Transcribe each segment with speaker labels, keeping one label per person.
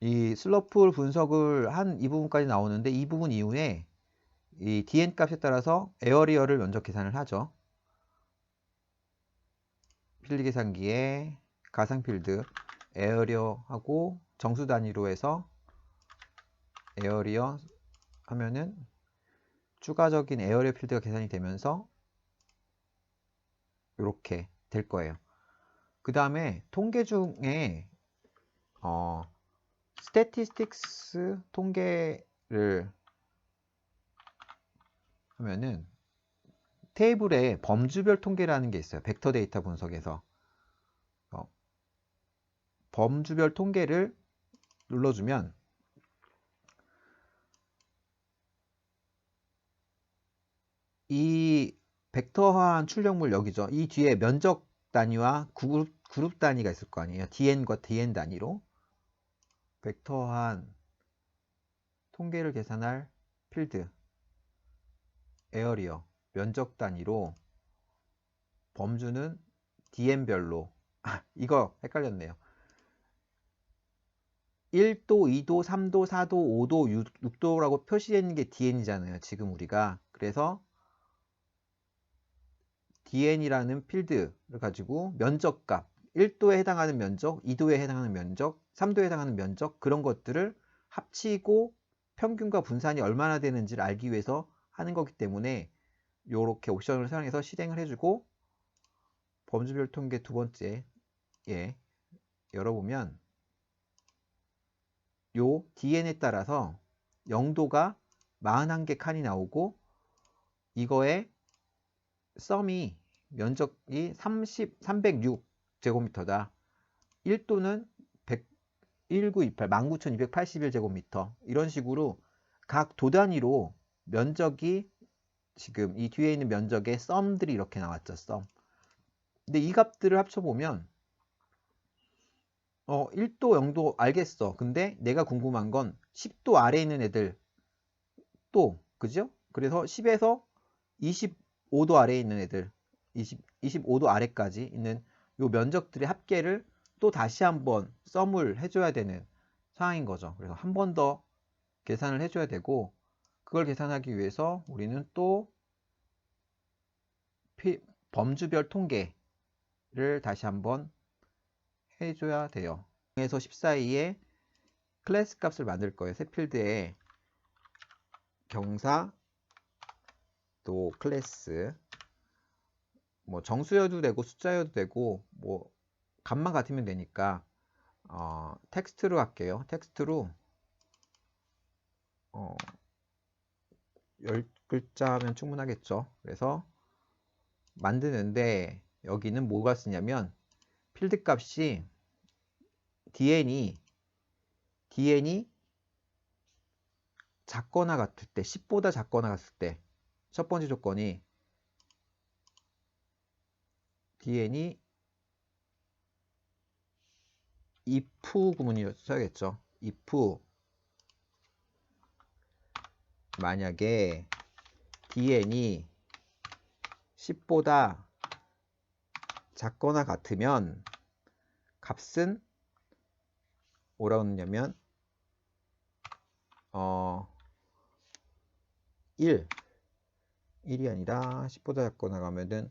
Speaker 1: 이 슬로프 분석을 한 이 부분까지 나오는데 이 부분 이후에 이 dn 값에 따라서 에어리어를 면적 계산을 하죠. 필드 계산기에 가상 필드 에어리어하고 정수 단위로 해서 에어리어 하면은 추가적인 에어리어 필드가 계산이 되면서 이렇게 될 거예요. 그 다음에 통계 중에 어, 스태티스틱스 통계를 하면은 테이블에 범주별 통계라는 게 있어요. 벡터 데이터 분석에서 어, 범주별 통계를 눌러주면 이 벡터화한 출력물 여기죠. 이 뒤에 면적 단위와 그룹, 그룹 단위가 있을 거 아니에요. dn과 dn 단위로 벡터한 통계를 계산할 필드 에어리어 면적 단위로 범주는 dn별로 아, 이거 헷갈렸네요. 1도, 2도, 3도, 4도, 5도, 6, 도라고 표시되어 있는 게 dn이잖아요. 지금 우리가. 그래서 dn이라는 필드를 가지고 면적값 1도에 해당하는 면적, 2도에 해당하는 면적, 3도에 해당하는 면적 그런 것들을 합치고 평균과 분산이 얼마나 되는지를 알기 위해서 하는 거기 때문에 이렇게 옵션을 사용해서 실행을 해주고 범주별 통계 두 번째 예 열어보면 요 DN에 따라서 0도가 41개 칸이 나오고 이거에 썸이 면적이 30, 306 제곱미터다. 1도는 100, 1928, 19,281제곱미터. 이런 식으로 각 도 단위로 면적이 지금 이 뒤에 있는 면적의 썸들이 이렇게 나왔죠, 썸. 근데 이 값들을 합쳐보면 어, 1도, 0도 알겠어. 근데 내가 궁금한 건 10도 아래에 있는 애들 또, 그죠? 그래서 10에서 25도 아래에 있는 애들 20, 25도 아래까지 있는 요 면적들의 합계를 또 다시 한번 썸을 해줘야 되는 상황인 거죠. 그래서 한 번 더 계산을 해줘야 되고 그걸 계산하기 위해서 우리는 또 피, 범주별 통계를 다시 한번 해줘야 돼요. 0에서 10 사이에 클래스 값을 만들 거예요. 새 필드에 경사 또 클래스 뭐 정수여도 되고 숫자여도 되고 뭐 값만 같으면 되니까 어, 텍스트로 할게요. 텍스트로 어, 10글자 하면 충분하겠죠. 그래서 만드는데 여기는 뭐가 쓰냐면 필드 값이 dn이 dn이 작거나 같을 때 10보다 작거나 같을 때 첫 번째 조건이 dn이 if 구문이 써야겠죠. if 만약에 dn이 10보다 작거나 같으면 값은 뭐라고 넣냐면 어 1, 1이 아니라 10보다 작거나 가면은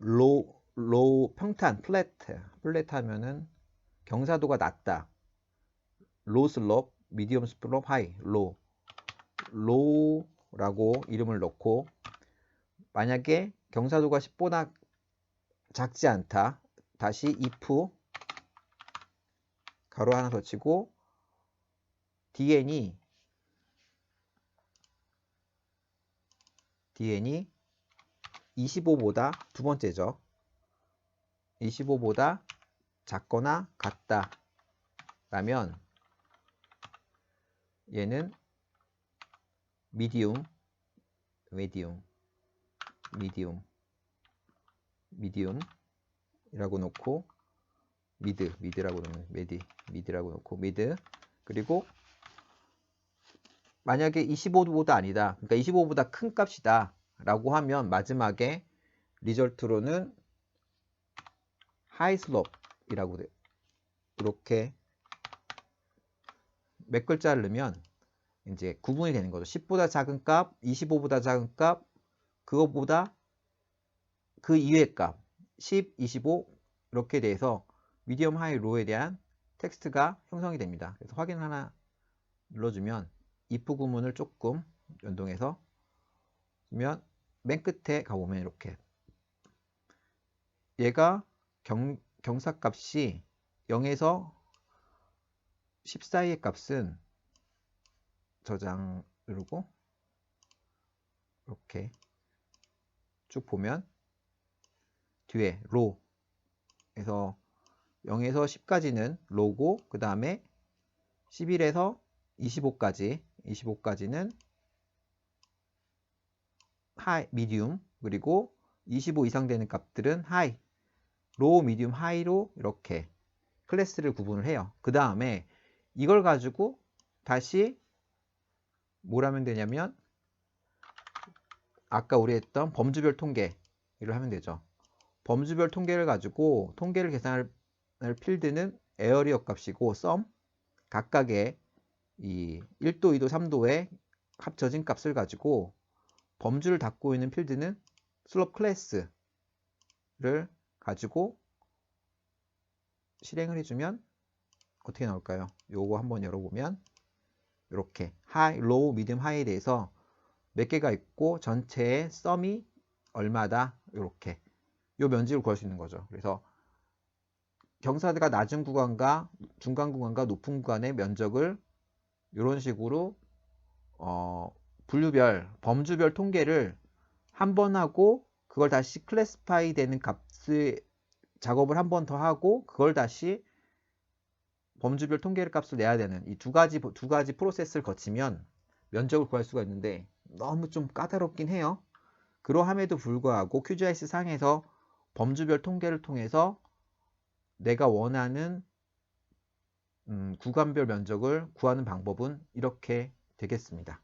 Speaker 1: low 로우 평탄 플랫. 플랫 하면은 경사도가 낮다. 로우 슬롭 미디엄 슬롭 하이 로 로우라고 이름을 넣고 만약에 경사도가 10보다 작지 않다. 다시 if 가로 하나 더 치고 dn이 dn이 25보다 두 번째죠 25보다 작거나 같다 라면 얘는 미디움 메디움 미디움 미디움 이라고 놓고 미드 미드라고 놓으면 메디 미드라고 놓고 미드 그리고 만약에 25보다 아니다 그러니까 25보다 큰 값이다 라고 하면 마지막에 리절트로는 하이 슬롭이라고 이렇게 몇 글자를 넣으면 이제 구분이 되는 거죠. 10보다 작은 값, 25보다 작은 값, 그것보다 그 이외의 값, 10, 25 이렇게 돼서 미디엄 하이 로에 대한 텍스트가 형성이 됩니다. 그래서 확인 하나 눌러주면 if 구문을 조금 연동해서 주면 맨 끝에 가보면 이렇게 얘가 경, 경사값이 0에서 10 사이의 값은 저장 누르고 이렇게 쭉 보면 뒤에 로에서 0에서 10까지는 로고 그 다음에 11에서 25까지 25까지는 하이 미디움 그리고 25 이상 되는 값들은 하이 로우 미디움 하이로 이렇게 클래스를 구분을 해요. 그 다음에 이걸 가지고 다시 뭘 하면 되냐면 아까 우리 했던 범주별 통계를 하면 되죠. 범주별 통계를 가지고 통계를 계산할 필드는 에어리어 값이고 썸 각각의 이 1도, 2도, 3도의 합쳐진 값을 가지고 범주를 닫고 있는 필드는 슬롭 클래스를 가지고 실행을 해주면 어떻게 나올까요? 요거 한번 열어보면 이렇게 하이, 로우, 미디엄, 하이에 대해서 몇 개가 있고 전체의 썸이 얼마다 이렇게 요 면적을 구할 수 있는 거죠. 그래서 경사가 낮은 구간과 중간 구간과 높은 구간의 면적을 이런 식으로 어, 분류별, 범주별 통계를 한 번 하고 그걸 다시 클래스파이 되는 값을 작업을 한 번 더 하고 그걸 다시 범주별 통계를 값을 내야 되는 이 두 가지 두 가지 프로세스를 거치면 면적을 구할 수가 있는데 너무 좀 까다롭긴 해요. 그러함에도 불구하고 QGIS 상에서 범주별 통계를 통해서 내가 원하는 음, 구간별 면적을 구하는 방법은 이렇게 되겠습니다.